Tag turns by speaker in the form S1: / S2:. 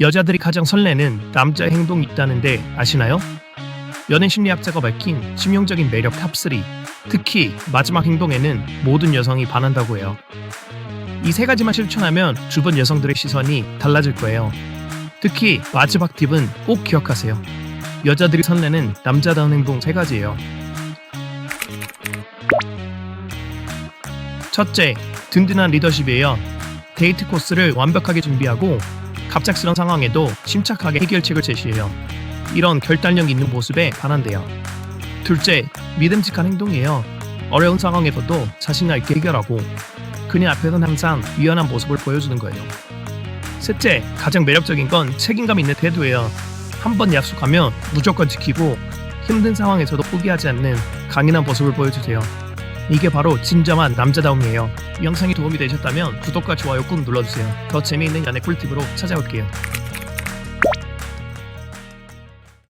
S1: 여자들이 가장 설레는 남자 행동이 있다는데 아시나요? 연애 심리학자가 밝힌 치명적인 매력 탑3 특히 마지막 행동에는 모든 여성이 반한다고 해요. 이 세 가지만 실천하면 주변 여성들의 시선이 달라질 거예요. 특히 마지막 팁은 꼭 기억하세요. 여자들이 설레는 남자다운 행동 세 가지예요. 첫째, 든든한 리더십이에요. 데이트 코스를 완벽하게 준비하고 갑작스런 상황에도 침착하게 해결책을 제시해요. 이런 결단력 있는 모습에 반한대요. 둘째, 믿음직한 행동이에요. 어려운 상황에서도 자신감 있게 해결하고 그녀 앞에서는 항상 유연한 모습을 보여주는 거예요. 셋째, 가장 매력적인 건 책임감 있는 태도예요. 한 번 약속하면 무조건 지키고 힘든 상황에서도 포기하지 않는 강인한 모습을 보여주세요. 이게 바로 진정한 남자다움이에요. 이 영상이 도움이 되셨다면 구독과 좋아요 꾹 눌러주세요. 더 재미있는 연애 꿀팁으로 찾아올게요.